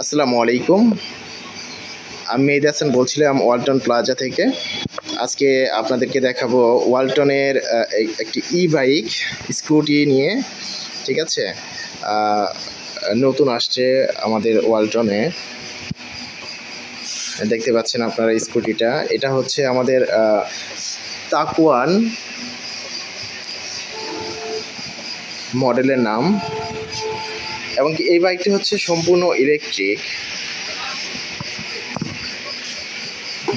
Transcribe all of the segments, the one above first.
আসসালামু আলাইকুম। আমি মেহেদি হাসান বলছিলাম ওয়ালটন প্লাজা থেকে। আজকে আপনাদেরকে দেখাবো ওয়ালটনের একটি ই বাইক স্কুটি নিয়ে, ঠিক আছে? নতুন আসছে আমাদের ওয়ালটনে। দেখতে পাচ্ছেন আপনারা স্কুটিটা এটা হচ্ছে আমাদের তাকুয়ান মডেলের নাম। এবং এই বাইকটি হচ্ছে সম্পূর্ণ ইলেকট্রিক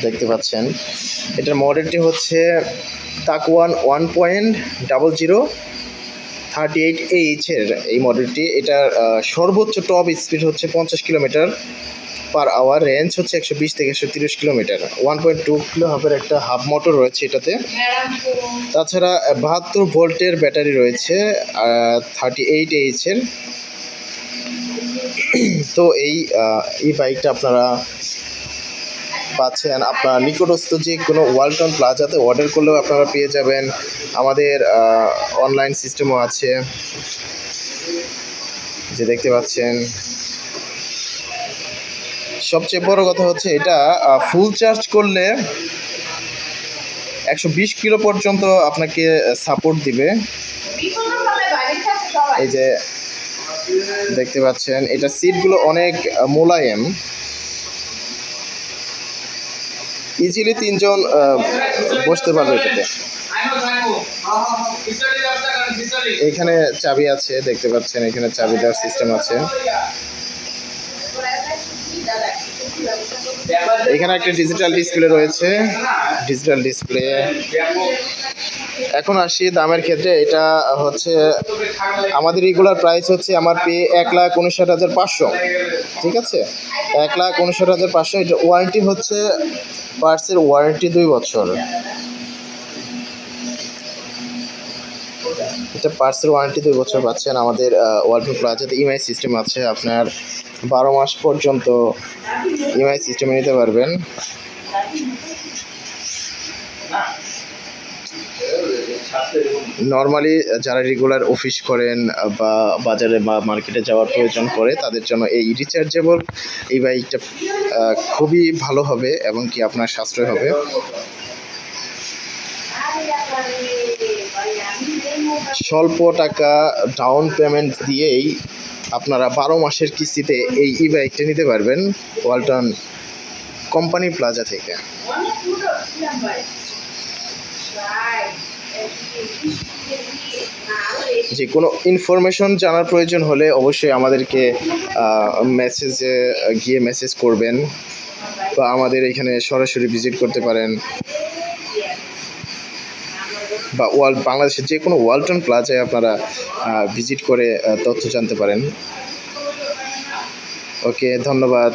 দেখতে পাচ্ছেন। এটার মডেলটি হচ্ছে তাকুয়ান one one point double zero thirty eight এইচের এই মডেলটি এটার সর্বোচ্চ টপ স্পিড হচ্ছে পঞ্চাশ কিলোমিটার পার আওয়ার রেঞ্জ হচ্ছে একশো বিশ থেকে একশো তিরিশ kilometre. One point two kilo হাফের একটা হাফ মোটর রয়েছে এটাতে। তাছাড়া, বাহাত্তর ভোল্টের ব্যাটারি রয়েছে থার্টি এইট এইচের তো এই এই বাইকটা আপনারা পাচ্ছেন। আপনার নিকটস্থ যে কোনো ওয়ালটন প্লাজাতে অর্ডার করলেও আপনারা পেয়ে যাবেন। আমাদের অনলাইন সিস্টেমও আছে। যে দেখতে পাচ্ছেন। সবচেয়ে বড় কথা হচ্ছে এটা ফুল চার্জ করলে একশো বিশ কিলো পর্যন্ত আপনাকে সাপোর্ট দিবে। এই যে দেখতে পাচ্ছেন, এটা সিটগুলো অনেক মোলায়েম। ইজিলি তিনজন বসতে পারবে এটাতে। এখানে চাবি আছে, দেখতে পাচ্ছেন, এখানে চাবি দেওয়ার সিস্টেম আছে। এখানে একটা ডিজিটাল ডিসপ্লে রয়েছে। ডিজিটাল ডিসপ্লে এখন আসি দামের ক্ষেত্রে। এটা হচ্ছে আমাদের রেগুলার প্রাইস হচ্ছে আমার পে এক লাখ উনষাট হাজার পাঁচশো। ঠিক আছে? এক লাখ উনষাট হাজার পাঁচশো, এটা ওয়ারেন্টি হচ্ছে পার্সের ওয়ারেন্টি দুই বছর। এটা পার্সের ওয়ারেন্টি দুই বছর পাচ্ছেন আমাদের ওয়ালটন প্লাজাতে ইএমআই সিস্টেম আছে, আপনার বারো মাস পর্যন্ত ইএমআই সিস্টেমে নিতে পারবেন। নর্মালি যারা রেগুলার অফিস করেন বা বাজারে বা মার্কেটে যাওয়ার প্রয়োজন করে তাদের জন্য এই রিচার্জেবল এই বাইকটা খুবই ভালো হবে এবং কি আপনার সাশ্রয় হবে। স্বল্প টাকা ডাউন পেমেন্ট দিয়েই আপনারা বারো মাসের কিস্তিতে এই ই বাইকটা নিতে পারবেন ওয়ালটন কোম্পানি প্লাজা থেকে। যে কোনো ইনফরমেশন জানার প্রয়োজন হলে অবশ্যই আমাদেরকে মেসেজে গিয়ে মেসেজ করবেন বা আমাদের এখানে সরাসরি ভিজিট করতে পারেন। বা ওয়াল বাংলাদেশের যে কোনো ওয়ালটন প্লাজায় আপনারা ভিজিট করে তথ্য জানতে পারেন। ওকে, ধন্যবাদ।